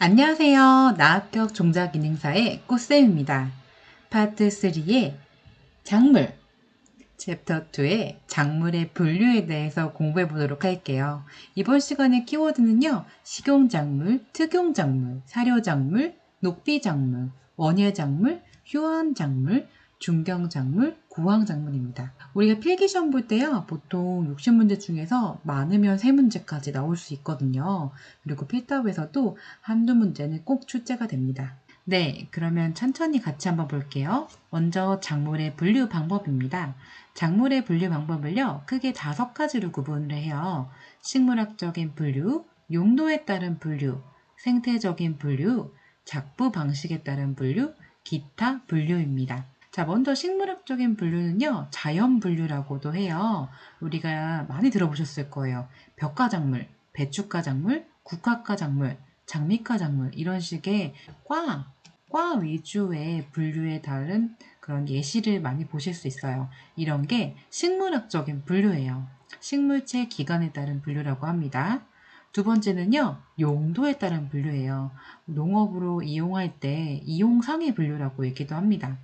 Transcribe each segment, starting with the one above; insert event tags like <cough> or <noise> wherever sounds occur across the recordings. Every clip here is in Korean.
안녕하세요. 나합격 종자기능사의 꽃쌤입니다. 파트 3의 작물, 챕터 2의 작물의 분류에 대해서 공부해 보도록 할게요. 이번 시간의 키워드는요, 식용작물, 특용작물, 사료작물, 녹비작물, 원예작물, 휴원작물, 중경작물, 고황작물입니다. 우리가 필기 시험 볼 때요, 보통 60문제 중에서 많으면 3문제까지 나올 수 있거든요. 그리고 필답에서도 한두 문제는 꼭 출제가 됩니다. 네, 그러면 천천히 같이 한번 볼게요. 먼저 작물의 분류 방법입니다. 작물의 분류 방법을요, 크게 다섯 가지로 구분을 해요. 식물학적인 분류, 용도에 따른 분류, 생태적인 분류, 작부 방식에 따른 분류, 기타 분류입니다. 자, 먼저 식물학적인 분류는요, 자연 분류라고도 해요. 우리가 많이 들어보셨을 거예요. 벽과작물, 배축과작물, 국화과작물, 장미과작물, 이런 식의 과, 과 위주의 분류에 따른 그런 예시를 많이 보실 수 있어요. 이런 게 식물학적인 분류예요. 식물체 기간에 따른 분류라고 합니다. 두 번째는요, 용도에 따른 분류예요. 농업으로 이용할 때 이용상의 분류라고 얘기도 합니다.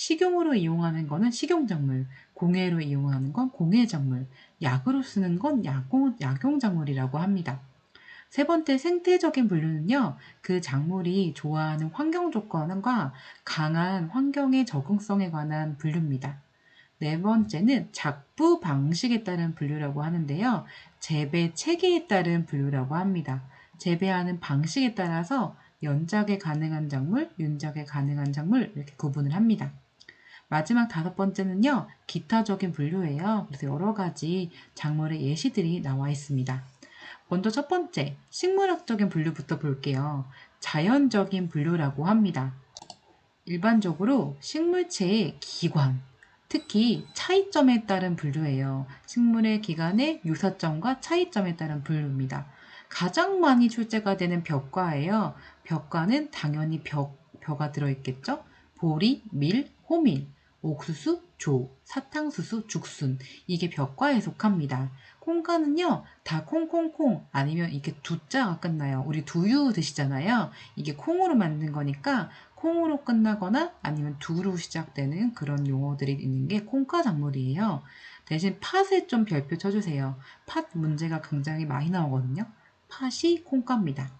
식용으로 이용하는 거는 식용작물, 공예로 이용하는 건 공예작물, 약으로 쓰는 건 약용, 약용작물이라고 합니다. 세 번째 생태적인 분류는요, 그 작물이 좋아하는 환경 조건과 강한 환경의 적응성에 관한 분류입니다. 네 번째는 작부 방식에 따른 분류라고 하는데요, 재배 체계에 따른 분류라고 합니다. 재배하는 방식에 따라서 연작에 가능한 작물, 윤작에 가능한 작물 이렇게 구분을 합니다. 마지막 다섯 번째는요, 기타적인 분류예요. 그래서 여러 가지 작물의 예시들이 나와 있습니다. 먼저 첫 번째, 식물학적인 분류부터 볼게요. 자연적인 분류라고 합니다. 일반적으로 식물체의 기관, 특히 차이점에 따른 분류예요. 식물의 기관의 유사점과 차이점에 따른 분류입니다. 가장 많이 출제가 되는 벽과예요. 벽과는 당연히 벽, 벼가 들어있겠죠? 보리, 밀, 호밀, 옥수수, 조, 사탕수수, 죽순 이게 벽과에 속합니다. 콩가는요 다 콩콩콩 아니면 이게 두자가 끝나요. 우리 두유 드시잖아요. 이게 콩으로 만든 거니까 콩으로 끝나거나 아니면 두로 시작되는 그런 용어들이 있는 게 콩가 작물이에요. 대신 팥에 좀 별표 쳐주세요. 팥 문제가 굉장히 많이 나오거든요. 팥이 콩가입니다.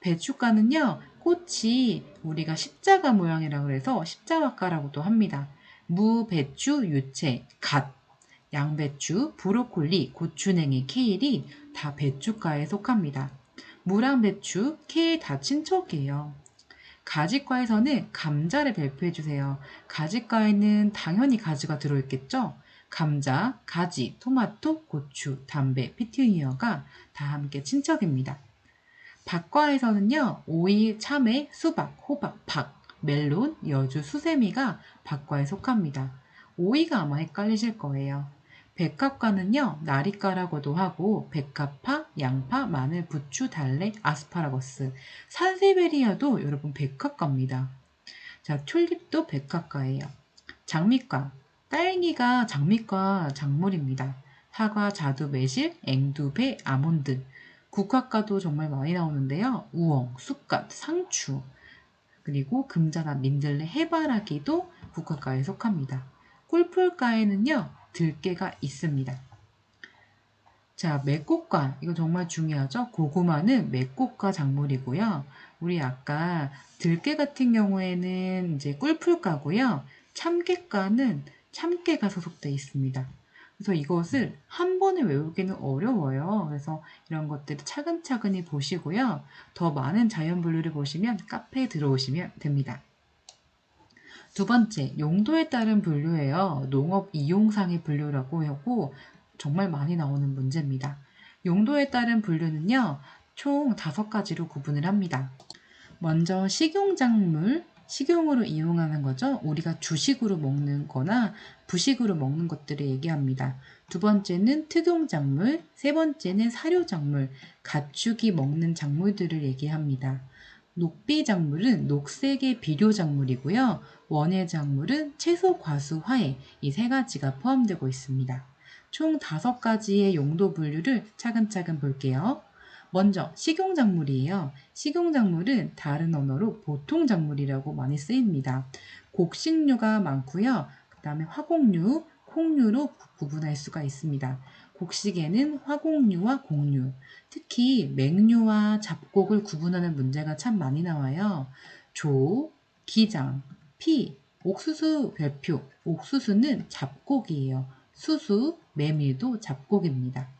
배추가는요, 꽃이 우리가 십자가 모양이라고 해서 십자가가라고도 합니다. 무, 배추, 유채, 갓, 양배추, 브로콜리, 고추냉이, 케일이 다 배추과에 속합니다. 무랑 배추, 케일 다 친척이에요. 가지과에서는 감자를 발표해 주세요. 가지과에는 당연히 가지가 들어있겠죠? 감자, 가지, 토마토, 고추, 담배, 피티니어가 다 함께 친척입니다. 박과에서는요, 오이, 참외, 수박, 호박, 박, 멜론, 여주, 수세미가 박과에 속합니다. 오이가 아마 헷갈리실 거예요. 백합과는요, 나리과라고도 하고, 백합파, 양파, 마늘, 부추, 달래, 아스파라거스, 산세베리아도 여러분 백합과입니다. 자, 튤립도 백합과예요. 장미과, 딸기가 장미과 작물입니다. 사과, 자두, 매실, 앵두, 배, 아몬드. 국화과도 정말 많이 나오는데요. 우엉, 쑥갓, 상추, 그리고 금자나 민들레, 해바라기도 국화과에 속합니다. 꿀풀과에는요, 들깨가 있습니다. 자, 맥곡과 이거 정말 중요하죠. 고구마는 맥곡과 작물이고요. 우리 아까 들깨 같은 경우에는 이제 꿀풀과고요. 참깨과는 참깨가 소속되어 있습니다. 그래서 이것을 한 번에 외우기는 어려워요. 그래서 이런 것들을 차근차근히 보시고요. 더 많은 자연 분류를 보시면 카페에 들어오시면 됩니다. 두 번째, 용도에 따른 분류예요. 농업 이용상의 분류라고 하고 정말 많이 나오는 문제입니다. 용도에 따른 분류는요, 총 다섯 가지로 구분을 합니다. 먼저 식용작물, 식용으로 이용하는 거죠. 우리가 주식으로 먹는 거나 부식으로 먹는 것들을 얘기합니다. 두 번째는 특용작물, 세 번째는 사료작물, 가축이 먹는 작물들을 얘기합니다. 녹비작물은 녹색의 비료작물이고요. 원예작물은 채소, 과수, 화해 이 세 가지가 포함되고 있습니다. 총 다섯 가지의 용도 분류를 차근차근 볼게요. 먼저 식용작물이에요. 식용작물은 다른 언어로 보통작물이라고 많이 쓰입니다. 곡식류가 많고요. 그 다음에 화곡류, 콩류로 구분할 수가 있습니다. 곡식에는 화곡류와 곡류, 특히 맹류와 잡곡을 구분하는 문제가 참 많이 나와요. 조, 기장, 피, 옥수수 별표, 옥수수는 잡곡이에요. 수수, 메밀도 잡곡입니다.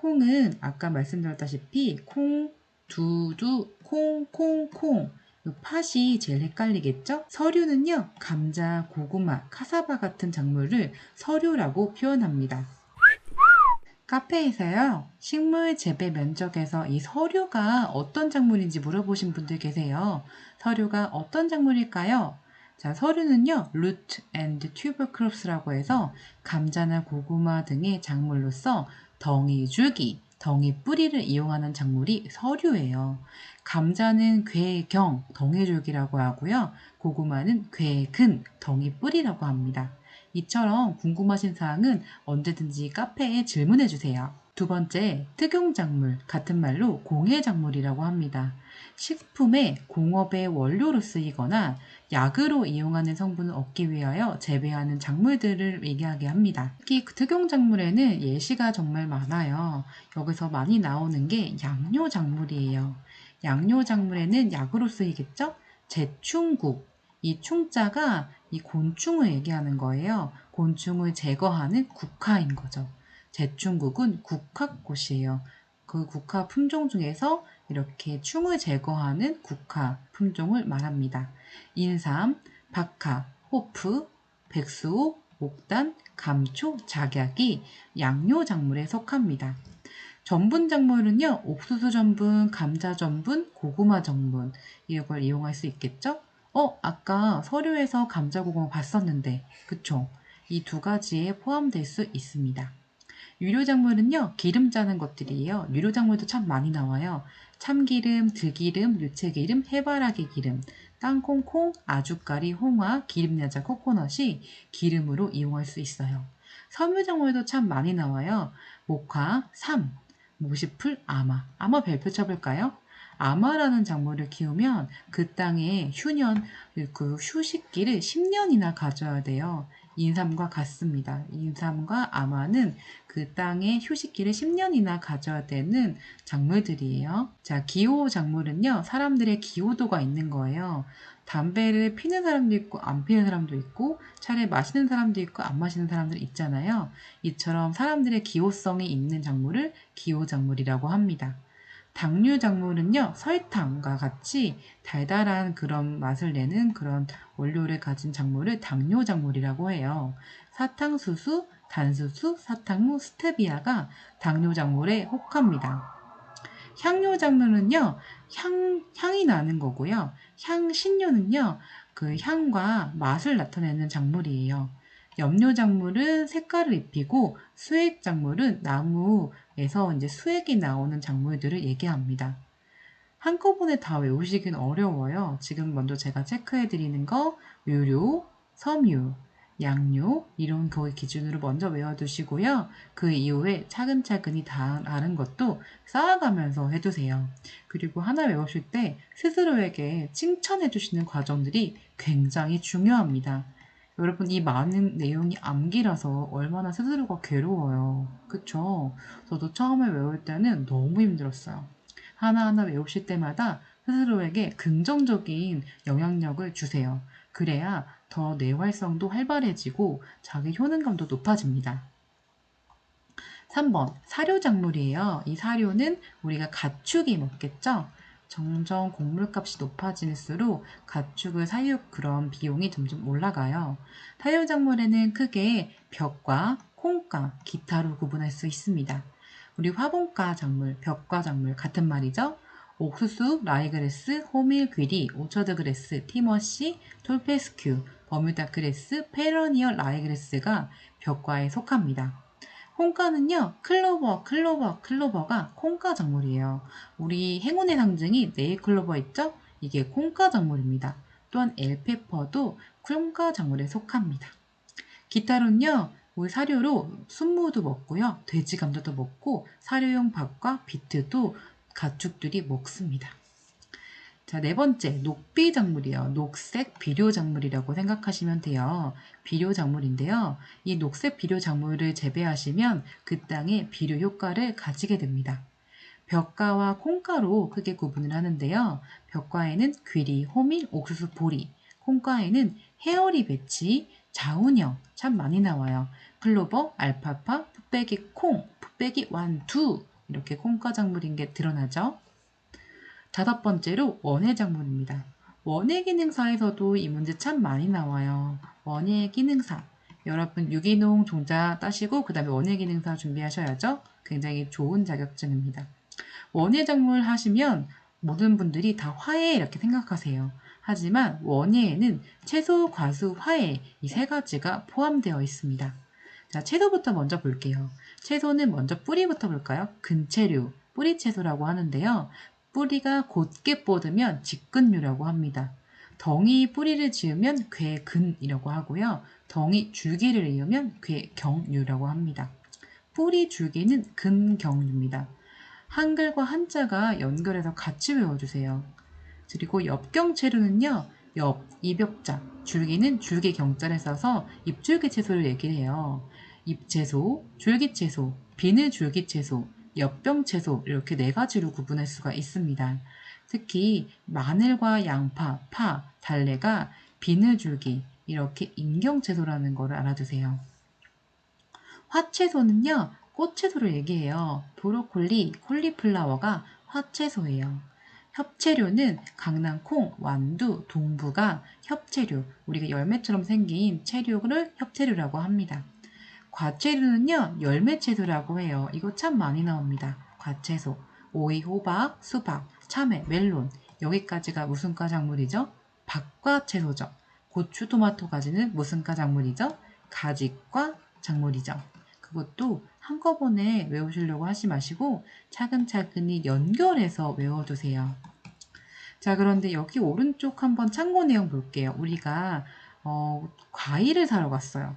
콩은 아까 말씀드렸다시피 콩, 두두, 콩, 콩, 콩. 팥이 제일 헷갈리겠죠? 서류는요, 감자, 고구마, 카사바 같은 작물을 서류라고 표현합니다. 카페에서요, 식물 재배 면적에서 이 서류가 어떤 작물인지 물어보신 분들 계세요. 서류가 어떤 작물일까요? 자, 서류는요, root and tuber crops라고 해서 감자나 고구마 등의 작물로서 덩이 줄기, 덩이 뿌리를 이용하는 작물이 서류예요. 감자는 괴경, 덩이 줄기라고 하고요. 고구마는 괴근, 덩이 뿌리라고 합니다. 이처럼 궁금하신 사항은 언제든지 카페에 질문해 주세요. 두 번째, 특용작물, 같은 말로 공해작물이라고 합니다. 식품의 공업의 원료로 쓰이거나 약으로 이용하는 성분을 얻기 위하여 재배하는 작물들을 얘기하게 합니다. 특히 그 특용 작물에는 예시가 정말 많아요. 여기서 많이 나오는 게 양료 작물이에요. 양료 작물에는 약으로 쓰이겠죠? 제충국. 이 충자가 이 곤충을 얘기하는 거예요. 곤충을 제거하는 국화인 거죠. 제충국은 국화꽃이에요. 그 국화 품종 중에서 이렇게 충을 제거하는 국화 품종을 말합니다. 인삼, 박하, 호프, 백수, 목단, 감초, 작약이 양료 작물에 속합니다. 전분 작물은요, 옥수수 전분, 감자 전분, 고구마 전분 이걸 이용할 수 있겠죠? 어, 아까 서류에서 감자 고구마 봤었는데, 그쵸? 이 두 가지에 포함될 수 있습니다. 유료 작물은요, 기름 짜는 것들이에요. 유료 작물도 참 많이 나와요. 참기름, 들기름, 유채기름, 해바라기 기름, 땅콩 콩, 아주까리, 홍화, 기름야자, 코코넛이 기름으로 이용할 수 있어요. 섬유작물도 참 많이 나와요. 목화, 삼, 모시풀, 아마. 아마 별표 쳐볼까요? 아마라는 작물을 키우면 그 땅에 휴년, 그 휴식기를 10년이나 가져야 돼요. 인삼과 같습니다. 인삼과 아마는 그 땅에 휴식기를 10년이나 가져야 되는 작물들이에요. 자, 기호 작물은요, 사람들의 기호도가 있는 거예요. 담배를 피는 사람도 있고, 안 피는 사람도 있고, 차를 마시는 사람도 있고, 안 마시는 사람들 있잖아요. 이처럼 사람들의 기호성이 있는 작물을 기호 작물이라고 합니다. 당류 작물은요, 설탕과 같이 달달한 그런 맛을 내는 그런 원료를 가진 작물을 당뇨 작물이라고 해요. 사탕수수, 단수수, 사탕무, 스테비아가 당뇨 작물에 혹합니다. 향료 작물은요, 향, 향이 나는 거고요. 향신료는요, 그 향과 맛을 나타내는 작물이에요. 염료 작물은 색깔을 입히고 수액 작물은 나무 에서 이제 수액이 나오는 작물들을 얘기합니다. 한꺼번에 다 외우시긴 어려워요. 지금 먼저 제가 체크해 드리는 거 유료, 섬유, 양료 이런 거의 기준으로 먼저 외워두시고요. 그 이후에 차근차근히 다른 것도 쌓아가면서 해두세요. 그리고 하나 외우실 때 스스로에게 칭찬해 주시는 과정들이 굉장히 중요합니다. 여러분 이 많은 내용이 암기라서 얼마나 스스로가 괴로워요. 그쵸? 저도 처음에 외울 때는 너무 힘들었어요. 하나하나 외우실 때마다 스스로에게 긍정적인 영향력을 주세요. 그래야 더 뇌활성도 활발해지고 자기 효능감도 높아집니다. 3번 사료작물이에요. 이 사료는 우리가 가축이 먹겠죠? 점점 곡물값이 높아질수록 가축을 사육 그런 비용이 점점 올라가요. 사료작물에는 크게 벽과 콩과 기타로 구분할 수 있습니다. 우리 화분과 작물, 벽과 작물 같은 말이죠. 옥수수, 라이그레스, 호밀 귀리, 오처드 그레스, 티머시, 톨페스큐, 버뮤다 그레스, 페러니어 라이그레스가 벽과에 속합니다. 콩가는요, 클로버, 클로버, 클로버가 콩가 작물이에요. 우리 행운의 상징이 네일 클로버 있죠? 이게 콩가 작물입니다. 또한 엘페퍼도 콩가 작물에 속합니다. 기타로는요, 우리 사료로 순무도 먹고요. 돼지 감자도 먹고 사료용 밥과 비트도 가축들이 먹습니다. 자, 네 번째, 녹비 작물이요. 녹색 비료 작물이라고 생각하시면 돼요. 비료 작물인데요. 이 녹색 비료 작물을 재배하시면 그 땅의 비료 효과를 가지게 됩니다. 벽가와 콩가로 크게 구분을 하는데요. 벽가에는 귀리, 호밀, 옥수수, 보리, 콩가에는 헤어리 배치, 자운형 참 많이 나와요. 클로버, 알파파, 풋배기 콩, 풋배기 완두 이렇게 콩가 작물인 게 드러나죠. 다섯 번째로 원예 작물입니다. 원예 기능사에서도 이 문제 참 많이 나와요. 원예 기능사. 여러분 유기농 종자 따시고 그 다음에 원예 기능사 준비하셔야죠. 굉장히 좋은 자격증입니다. 원예 작물 하시면 모든 분들이 다 화해 이렇게 생각하세요. 하지만 원예에는 채소, 과수, 화해 이 세 가지가 포함되어 있습니다. 자, 채소부터 먼저 볼게요. 채소는 먼저 뿌리부터 볼까요? 근채류, 뿌리 채소라고 하는데요. 뿌리가 곧게 뻗으면 직근류라고 합니다. 덩이 뿌리를 지으면 괴근이라고 하고요. 덩이 줄기를 이으면 괴경류라고 합니다. 뿌리 줄기는 근경류입니다. 한글과 한자가 연결해서 같이 외워주세요. 그리고 엽경채류는요. 엽, 입엽자, 줄기는 줄기 경자를 써서 잎줄기 채소를 얘기를 해요. 잎채소, 줄기채소, 비늘 줄기채소, 엽병 채소 이렇게 네 가지로 구분할 수가 있습니다. 특히 마늘과 양파, 파, 달래가 비늘줄기 이렇게 인경채소라는 것을 알아두세요. 화채소는요. 꽃채소를 얘기해요. 브로콜리, 콜리플라워가 화채소예요. 협채류는 강낭콩, 완두, 동부가 협채류, 우리가 열매처럼 생긴 채류를 협채류라고 합니다. 과채류는요, 열매채소라고 해요. 이거 참 많이 나옵니다. 과채소. 오이, 호박, 수박, 참외, 멜론. 여기까지가 무슨 과 작물이죠? 박과 채소죠. 고추, 토마토 가지는 무슨 과 작물이죠? 가지과 작물이죠. 그것도 한꺼번에 외우시려고 하지 마시고 차근차근히 연결해서 외워두세요. 자, 그런데 여기 오른쪽 한번 참고 내용 볼게요. 우리가 어, 과일을 사러 갔어요.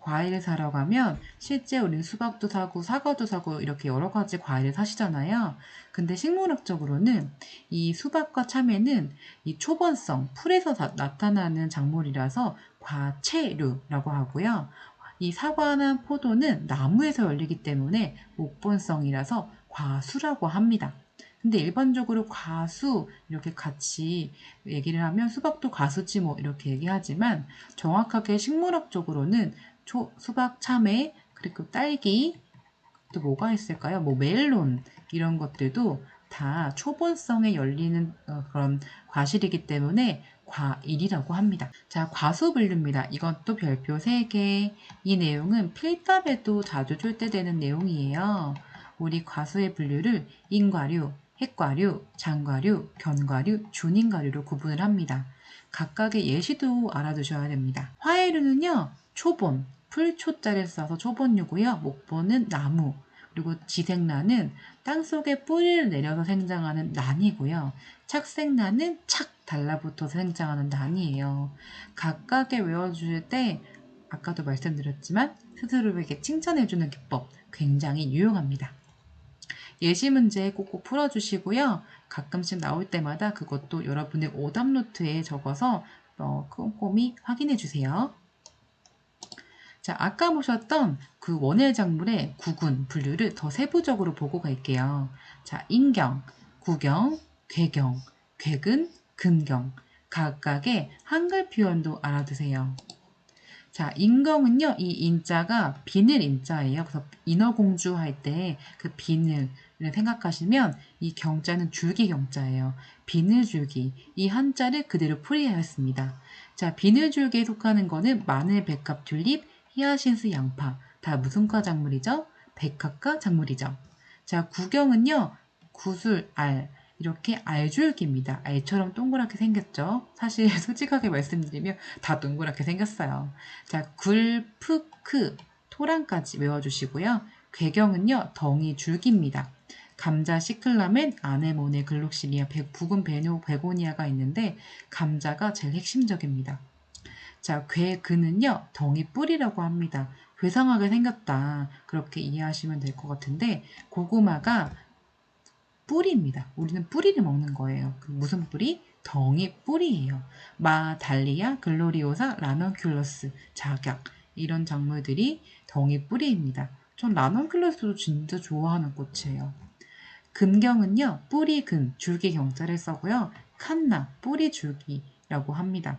과일을 사러 가면 실제 우리는 수박도 사고 사과도 사고 이렇게 여러 가지 과일을 사시잖아요. 근데 식물학적으로는 이 수박과 참외는 이 초본성, 풀에서 나타나는 작물이라서 과채류라고 하고요. 이 사과나 포도는 나무에서 열리기 때문에 목본성이라서 과수라고 합니다. 근데 일반적으로 과수 이렇게 같이 얘기를 하면 수박도 과수지 뭐 이렇게 얘기하지만 정확하게 식물학적으로는 초, 수박, 참외, 그리고 딸기, 또 뭐가 있을까요? 뭐 멜론 이런 것들도 다 초본성에 열리는 어, 그런 과실이기 때문에 과일이라고 합니다. 자, 과수 분류입니다. 이것도 별표 3개. 이 내용은 필답에도 자주 출제되는 내용이에요. 우리 과수의 분류를 인과류, 핵과류, 장과류, 견과류, 준인과류로 구분을 합니다. 각각의 예시도 알아두셔야 됩니다. 화해류는요, 초본, 풀초자를 써서 초본류고요. 목본은 나무, 그리고 지생란은 땅속에 뿌리를 내려서 생장하는 난이고요. 착생란은 착 달라붙어서 생장하는 난이에요. 각각의 외워주실 때 아까도 말씀드렸지만 스스로에게 칭찬해주는 기법 굉장히 유용합니다. 예시 문제 꼭꼭 풀어주시고요. 가끔씩 나올 때마다 그것도 여러분의 오답 노트에 적어서 어, 꼼꼼히 확인해 주세요. 자, 아까 보셨던 그 원예 작물의 구군, 분류를 더 세부적으로 보고 갈게요. 자, 인경, 구경, 괴경, 괴근, 근경. 각각의 한글 표현도 알아두세요. 자, 인경은요, 이 인자가 비늘 인자예요. 그래서 인어공주 할 때 그 비늘을 생각하시면 이 경자는 줄기 경자예요. 비늘줄기. 이 한자를 그대로 풀이하였습니다. 자, 비늘줄기에 속하는 거는 마늘, 백합, 튤립, 히아신스 양파 다 무슨 과 작물이죠? 백합과 작물이죠. 자, 구경은요. 구슬, 알 이렇게 알줄기입니다. 알처럼 동그랗게 생겼죠? 사실 <laughs> 솔직하게 말씀드리면 다 동그랗게 생겼어요. 자, 굴, 프, 크, 토랑까지 외워주시고요. 괴경은요. 덩이 줄기입니다. 감자 시클라멘, 아네모네, 글록시니아, 부근 베노, 베고니아가 있는데 감자가 제일 핵심적입니다. 자, 괴 근은요, 덩이 뿌리라고 합니다. 괴상하게 생겼다. 그렇게 이해하시면 될 것 같은데, 고구마가 뿌리입니다. 우리는 뿌리를 먹는 거예요. 그 무슨 뿌리? 덩이 뿌리예요. 마, 달리아, 글로리오사, 라넌큘러스, 작약 이런 작물들이 덩이 뿌리입니다. 전 라넌큘러스도 진짜 좋아하는 꽃이에요. 근경은요, 뿌리 근, 줄기 경자를 써고요. 칸나, 뿌리 줄기라고 합니다.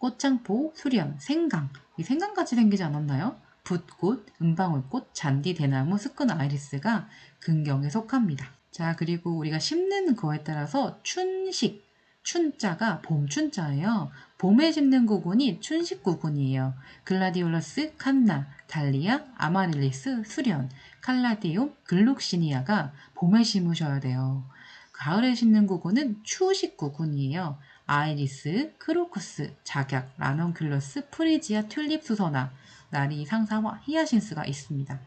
꽃창포, 수련, 생강. 이 생강같이 생기지 않았나요? 붓꽃, 은방울꽃, 잔디, 대나무, 스큰 아이리스가 근경에 속합니다. 자, 그리고 우리가 심는 거에 따라서 춘식, 춘자가 봄춘자예요. 봄에 심는 구근이 춘식 구근이에요. 글라디올러스, 칸나, 달리아, 아마릴리스, 수련, 칼라디움, 글룩시니아가 봄에 심으셔야 돼요. 가을에 심는 구근은 추식 구근이에요. 아이리스, 크로쿠스, 작약, 라넌큘러스, 프리지아, 튤립 수선화, 나리 상사와 히아신스가 있습니다.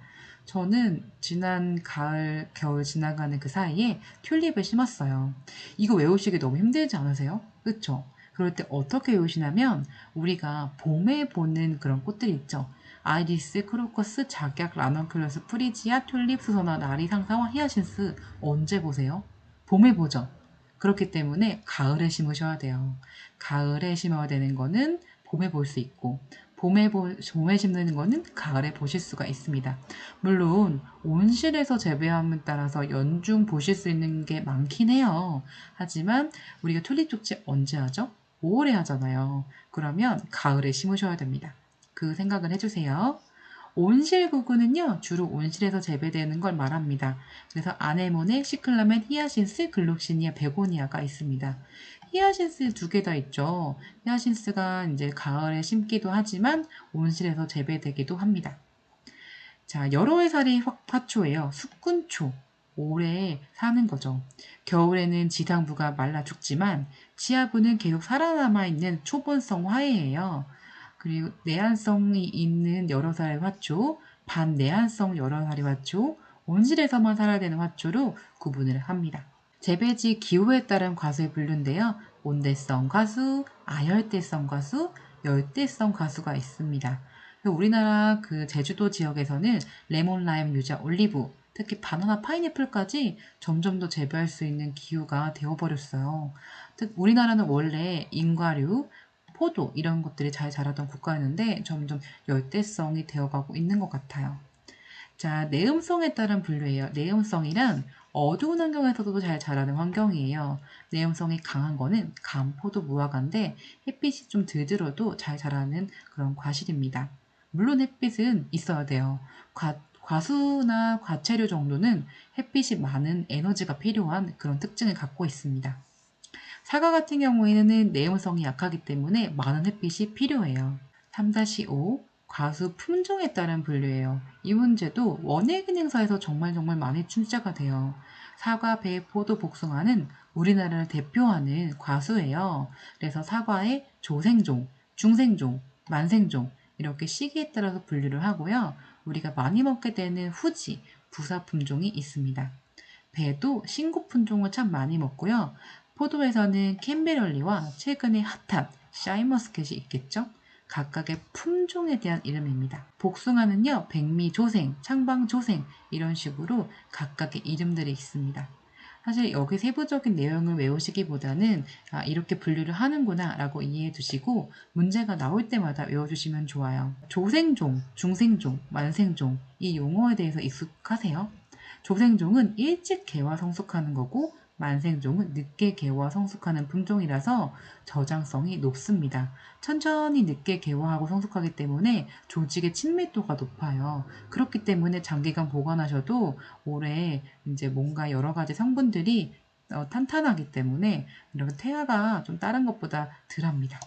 저는 지난 가을, 겨울 지나가는 그 사이에 튤립을 심었어요. 이거 외우시기 너무 힘들지 않으세요? 그쵸? 그럴 때 어떻게 외우시냐면 우리가 봄에 보는 그런 꽃들 있죠. 아이리스, 크로커스, 작약, 라넌클러스, 프리지아, 튤립, 수선화, 나리, 상사와 히아신스 언제 보세요? 봄에 보죠. 그렇기 때문에 가을에 심으셔야 돼요. 가을에 심어야 되는 거는 봄에 볼 수 있고 봄에, 보, 봄에 심는 거는 가을에 보실 수가 있습니다. 물론 온실에서 재배함에 따라서 연중 보실 수 있는 게 많긴 해요. 하지만 우리가 튤립 축제 언제 하죠? 5월에 하잖아요. 그러면 가을에 심으셔야 됩니다. 그 생각을 해주세요. 온실 구근은요, 주로 온실에서 재배되는 걸 말합니다. 그래서 아네모네, 시클라멘, 히아신스, 글록시니아, 베고니아가 있습니다. 히아신스 두 개 다 있죠. 히아신스가 이제 가을에 심기도 하지만 온실에서 재배되기도 합니다. 자, 여러 해살이 화초예요. 숙군초. 오래 사는 거죠. 겨울에는 지상부가 말라 죽지만 지하부는 계속 살아남아 있는 초본성 화해예요. 그리고 내한성이 있는 여러 살의 화초, 반내한성 여러 살의 화초, 온실에서만 살아야 되는 화초로 구분을 합니다. 재배지 기후에 따른 과수에 분류인데요. 온대성 과수, 아열대성 과수, 열대성 과수가 있습니다. 우리나라 그 제주도 지역에서는 레몬, 라임, 유자, 올리브, 특히 바나나, 파인애플까지 점점 더 재배할 수 있는 기후가 되어버렸어요. 즉 우리나라는 원래 인과류, 포도 이런 것들이 잘 자라던 국가였는데 점점 열대성이 되어가고 있는 것 같아요. 자, 내음성에 따른 분류예요. 내음성이란 어두운 환경에서도 잘 자라는 환경이에요. 내음성이 강한 거는 감포도 무화과인데 햇빛이 좀 들들어도 잘 자라는 그런 과실입니다. 물론 햇빛은 있어야 돼요. 과, 과수나 과채류 정도는 햇빛이 많은 에너지가 필요한 그런 특징을 갖고 있습니다. 사과 같은 경우에는 내음성이 약하기 때문에 많은 햇빛이 필요해요. 3-5 과수 품종에 따른 분류예요. 이 문제도 원예기능사에서 정말 정말 많이 출제가 돼요. 사과, 배, 포도, 복숭아는 우리나라를 대표하는 과수예요. 그래서 사과의 조생종, 중생종, 만생종 이렇게 시기에 따라서 분류를 하고요. 우리가 많이 먹게 되는 후지, 부사 품종이 있습니다. 배도 신고 품종을 참 많이 먹고요. 포도에서는 캔베럴리와 최근에 핫한 샤이머스켓이 있겠죠. 각각의 품종에 대한 이름입니다. 복숭아는요, 백미 조생, 창방 조생 이런 식으로 각각의 이름들이 있습니다. 사실 여기 세부적인 내용을 외우시기보다는 아, 이렇게 분류를 하는구나 라고 이해해 두시고 문제가 나올 때마다 외워주시면 좋아요. 조생종, 중생종, 만생종 이 용어에 대해서 익숙하세요? 조생종은 일찍 개화 성숙하는 거고 만생종은 늦게 개화 성숙하는 품종이라서 저장성이 높습니다. 천천히 늦게 개화하고 성숙하기 때문에 조직의 친밀도가 높아요. 그렇기 때문에 장기간 보관하셔도 오래 이제 뭔가 여러 가지 성분들이 어, 탄탄하기 때문에 이렇게 태아가 좀 다른 것보다 덜합니다.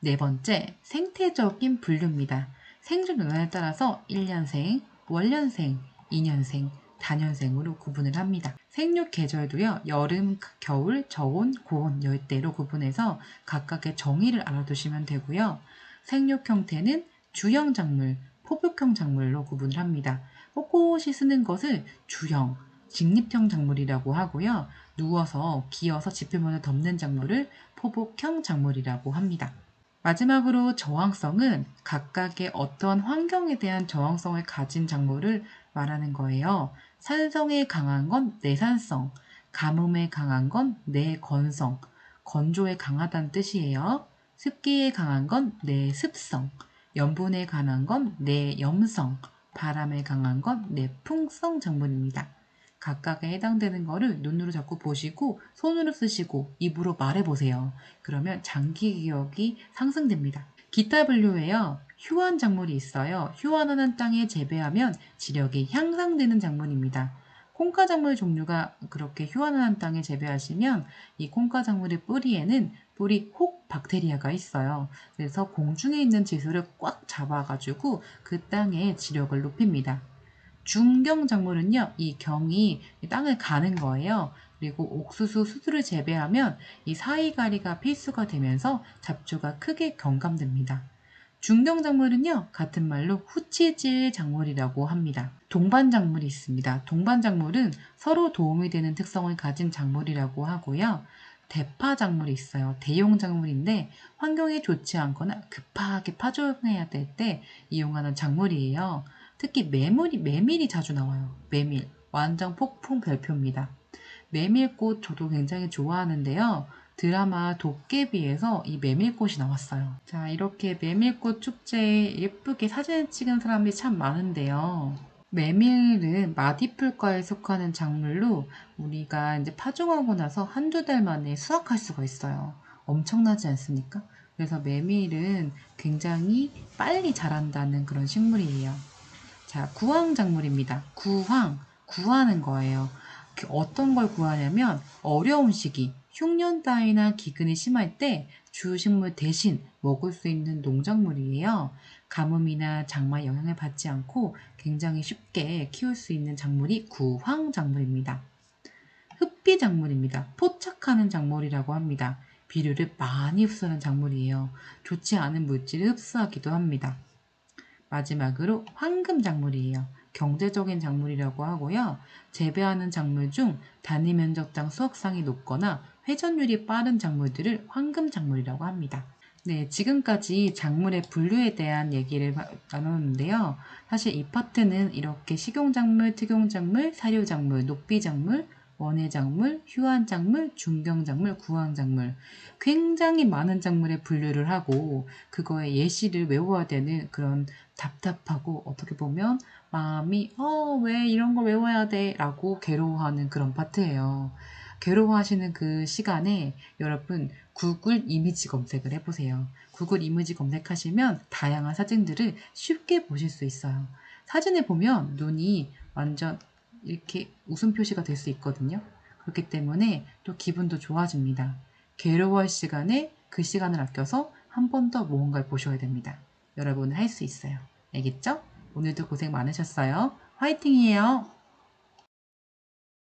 네 번째, 생태적인 분류입니다. 생존 연한에 따라서 1년생, 월년생, 2년생, 단연생으로 구분을 합니다. 생육 계절도요, 여름, 겨울, 저온, 고온, 열대로 구분해서 각각의 정의를 알아두시면 되고요. 생육 형태는 주형 작물, 포복형 작물로 구분을 합니다. 꼿꼿이 쓰는 것을 주형, 직립형 작물이라고 하고요. 누워서 기어서 지표면을 덮는 작물을 포복형 작물이라고 합니다. 마지막으로 저항성은 각각의 어떠한 환경에 대한 저항성을 가진 작물을 말하는 거예요. 산성에 강한 건 내산성, 가뭄에 강한 건 내건성, 건조에 강하다는 뜻이에요. 습기에 강한 건 내습성, 염분에 강한 건 내염성, 바람에 강한 건 내풍성 작물입니다. 각각에 해당되는 거를 눈으로 자꾸 보시고 손으로 쓰시고 입으로 말해보세요. 그러면 장기 기억이 상승됩니다. 기타 분류에요. 휴한 작물이 있어요. 휴한하는 땅에 재배하면 지력이 향상되는 작물입니다. 콩가 작물 종류가 그렇게 휴한하는 땅에 재배하시면 이 콩가 작물의 뿌리에는 뿌리 혹 박테리아가 있어요. 그래서 공중에 있는 지수를 꽉 잡아가지고 그 땅의 지력을 높입니다. 중경 작물은요, 이 경이 땅을 가는 거예요. 그리고 옥수수 수수를 재배하면 이 사이가리가 필수가 되면서 잡초가 크게 경감됩니다. 중경 작물은요, 같은 말로 후치질 작물이라고 합니다. 동반 작물이 있습니다. 동반 작물은 서로 도움이 되는 특성을 가진 작물이라고 하고요. 대파 작물이 있어요. 대용 작물인데 환경에 좋지 않거나 급하게 파종해야 될 때 이용하는 작물이에요. 특히 메밀이, 메밀이 자주 나와요. 메밀. 완전 폭풍 별표입니다. 메밀꽃 저도 굉장히 좋아하는데요. 드라마 도깨비에서 이 메밀꽃이 나왔어요. 자, 이렇게 메밀꽃 축제에 예쁘게 사진을 찍은 사람이 참 많은데요. 메밀은 마디풀과에 속하는 작물로 우리가 이제 파종하고 나서 한두 달 만에 수확할 수가 있어요. 엄청나지 않습니까? 그래서 메밀은 굉장히 빨리 자란다는 그런 식물이에요. 자, 구황 작물입니다. 구황, 구하는 거예요. 그 어떤 걸 구하냐면 어려운 시기, 흉년 따위나 기근이 심할 때 주식물 대신 먹을 수 있는 농작물이에요. 가뭄이나 장마 영향을 받지 않고 굉장히 쉽게 키울 수 있는 작물이 구황 작물입니다. 흡비 작물입니다. 포착하는 작물이라고 합니다. 비료를 많이 흡수하는 작물이에요. 좋지 않은 물질을 흡수하기도 합니다. 마지막으로 황금 작물이에요. 경제적인 작물이라고 하고요. 재배하는 작물 중 단위 면적당 수확상이 높거나 회전율이 빠른 작물들을 황금 작물이라고 합니다. 네, 지금까지 작물의 분류에 대한 얘기를 나눴는데요. 사실 이 파트는 이렇게 식용작물, 특용작물, 사료작물, 녹비작물, 원예작물, 휴한작물, 중경작물, 구황작물 굉장히 많은 작물의 분류를 하고 그거의 예시를 외워야 되는 그런 답답하고 어떻게 보면 마음이 어 왜 이런 걸 외워야 돼 라고 괴로워하는 그런 파트예요. 괴로워하시는 그 시간에 여러분 구글 이미지 검색을 해보세요. 구글 이미지 검색하시면 다양한 사진들을 쉽게 보실 수 있어요. 사진에 보면 눈이 완전 이렇게 웃음 표시가 될 수 있거든요. 그렇기 때문에 또 기분도 좋아집니다. 괴로워할 시간에 그 시간을 아껴서 한 번 더 무언가를 보셔야 됩니다. 여러분은 할 수 있어요. 알겠죠? 오늘도 고생 많으셨어요. 화이팅이에요.